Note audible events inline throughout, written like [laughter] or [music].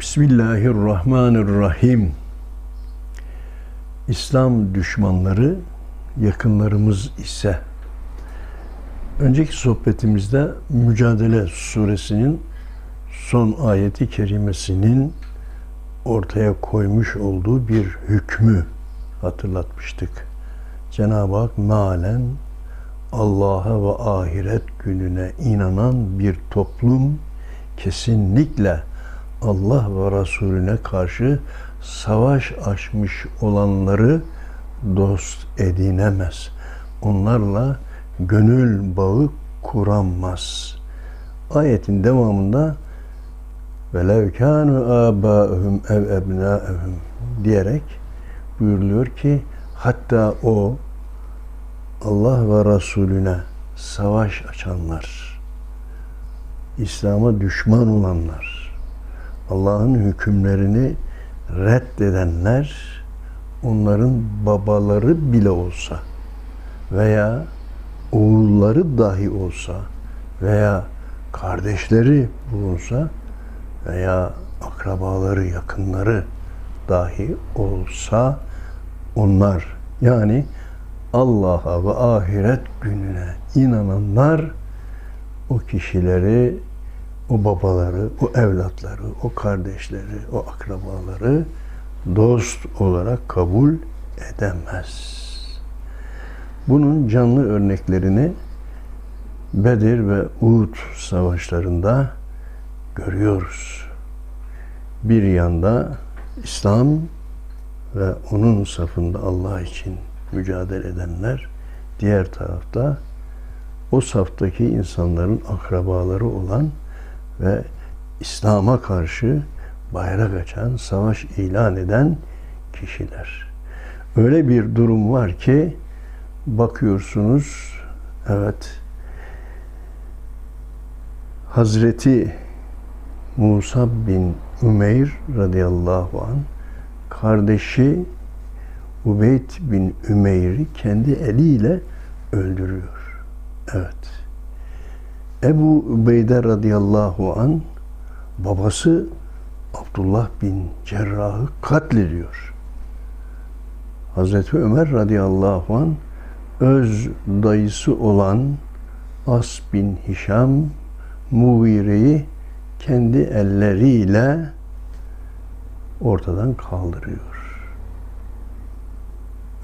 Bismillahirrahmanirrahim. İslam düşmanları yakınlarımız ise önceki sohbetimizde Mücadele suresinin son ayeti kerimesinin ortaya koymuş olduğu bir hükmü hatırlatmıştık. Cenab-ı Hak malen Allah'a ve ahiret gününe inanan bir toplum kesinlikle Allah ve Resulüne karşı savaş açmış olanları dost edinemez. Onlarla gönül bağı kuramaz. Ayetin devamında velev kânu âbâehum ev ebnâehum diyerek buyuruluyor ki hatta o Allah ve Resulüne savaş açanlar, İslam'a düşman olanlar, Allah'ın hükümlerini reddedenler onların babaları bile olsa veya oğulları dahi olsa veya kardeşleri bulunsa veya akrabaları, yakınları dahi olsa onlar yani Allah'a ve ahiret gününe inananlar o kişileri o babaları, o evlatları, o kardeşleri, o akrabaları dost olarak kabul edemez. Bunun canlı örneklerini Bedir ve Uhud savaşlarında görüyoruz. Bir yanda İslam ve onun safında Allah için mücadele edenler, diğer tarafta o saftaki insanların akrabaları olan ve İslam'a karşı bayrak açan, savaş ilan eden kişiler. Öyle bir durum var ki bakıyorsunuz evet Hazreti Musa bin Ümeyr radıyallahu an kardeşi Ubeyd bin Ümeyr'i kendi eliyle öldürüyor. Evet. Ebu Ubeyde radıyallahu an babası Abdullah bin Cerrah'ı katlediyor. Hazreti Ömer radıyallahu an öz dayısı olan As bin Hişam Mugire'yi kendi elleriyle ortadan kaldırıyor.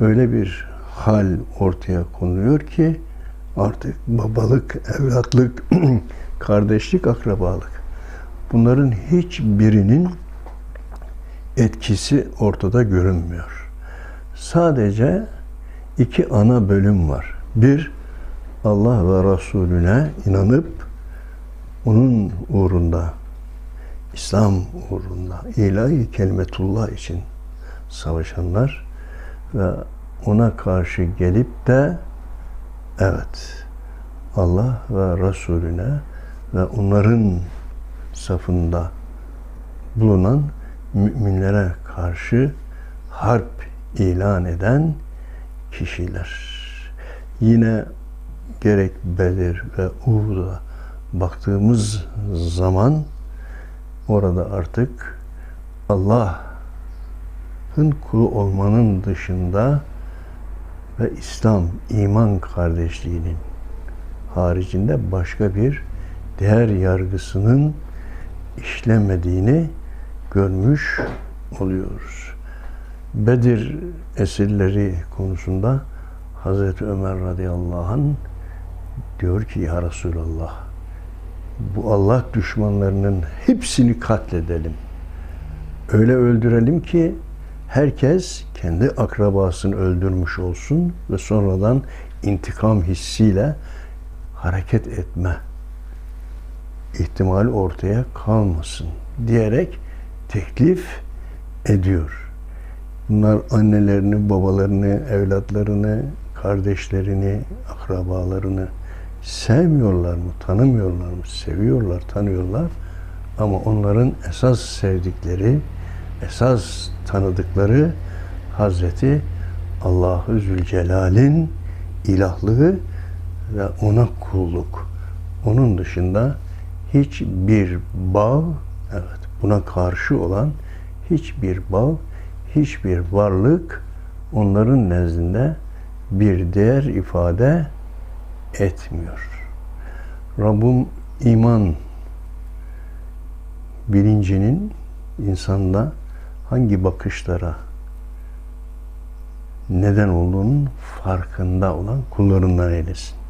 Öyle bir hal ortaya konuluyor ki artık babalık, evlatlık, [clears throat] kardeşlik, akrabalık bunların hiçbirinin etkisi ortada görünmüyor. Sadece iki ana bölüm var. Bir, Allah ve Resulüne inanıp onun uğrunda, İslam uğrunda, ilahi kelimetullah için savaşanlar ve ona karşı gelip de evet Allah ve Resulüne ve onların safında bulunan müminlere karşı harp ilan eden kişiler. Yine gerek Bedir ve Uhud'a baktığımız zaman orada artık Allah'ın kulu olmanın dışında ve İslam, iman kardeşliğinin haricinde başka bir değer yargısının işlemediğini görmüş oluyoruz. Bedir esirleri konusunda Hazreti Ömer radıyallahu anh diyor ki ya Resulallah bu Allah düşmanlarının hepsini katledelim. Öyle öldürelim ki herkes kendi akrabasını öldürmüş olsun ve sonradan intikam hissiyle hareket etme ihtimali ortaya kalmasın diyerek teklif ediyor. Bunlar annelerini, babalarını, evlatlarını, kardeşlerini, akrabalarını sevmiyorlar mı, tanımıyorlar mı? Seviyorlar, tanıyorlar. Ama onların esas sevdikleri, esas tanıdıkları Hazreti Allahu Zülcelal'in ilahlığı ve ona kulluk. Onun dışında hiçbir bağ evet buna karşı olan hiçbir bağ, hiçbir varlık onların nezdinde bir değer ifade etmiyor. Rabbim iman bilincinin insanda hangi bakışlara neden olduğunun farkında olan kullarından eylesin.